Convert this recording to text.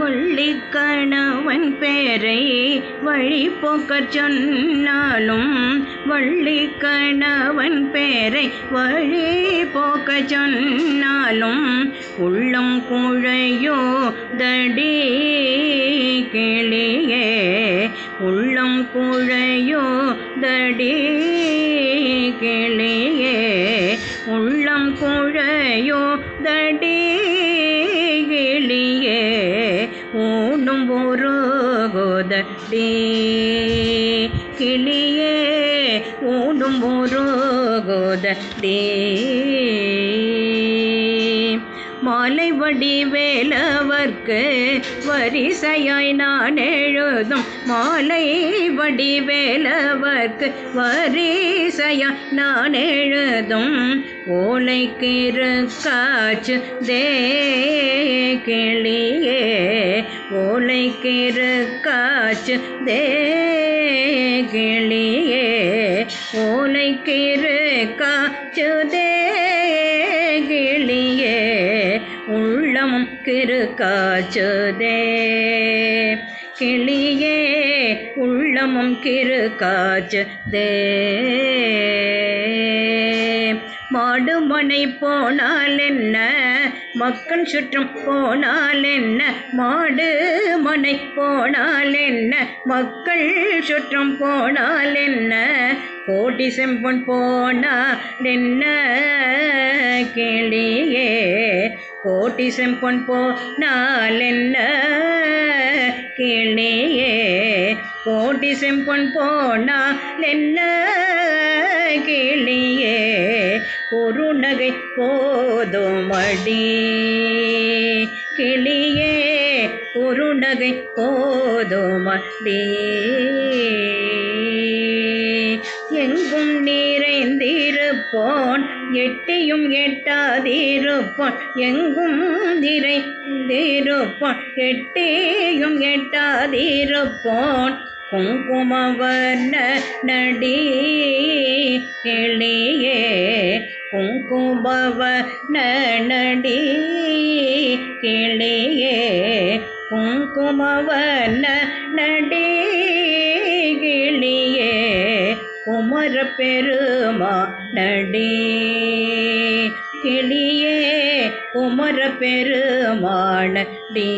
வள்ளி வள்ளிக்கணவன் பேரை வழிபோக்கச் சொன்னாலும் வள்ளி வள்ளிக்கணவன் பேரை வழிபோக்கச் சொன்னாலும் உள்ளம் குழையோ தடி கிளியே. உள்ளம் குழையோ தடி கிளியே. உள்ளம் குழையோ தடி ஊனும் ஒரு கிளியே ஊனும் ஒரு கோதடி மாலை வடிவேலவர்க்கு வரிசையாய் நான் எழுதும் மாலை வடிவேலவர்க்கு வரிசையாய் நான் எழுதும் ஓலைக்கிற காச்சு தே கிளியே ஓலைக்கிரு காச்சு தே கிளியே ஓலைக்கிரு காச்சு தே கிளியே உள்ளம் கிரு காச்சுதே கிளியே உள்ளமும் கிரு மாடுமனை போனால் என்ன மக்கள் சுற்றம் போனால் என்ன மாடு மனை போனால் என்ன மக்கள் சுற்றம் போனால் என்ன கோடி செம்பன் போனால் என்ன கிளியே. கோட்டி செம்பொன் போனால் என்ன கிளியே கோட்டி செம்பொன் போனால் என்ன கிளியே ஒரு நகை போதுமடி. கிளியே ஒரு நகை போதுமடி. நிறைந்திருப்போன் எட்டியும் எட்டாதிருப்பான் எங்கும் நிறைந்திருப்பான் எட்டியும் எட்டாதிருப்பான். குங்குமவர்ண நடி கிளியே குங்குமவர்ண நடி கிளியே குங்குமவர்ண நடி அமர பெருமா நடி கிளியே குமர பெருமானடி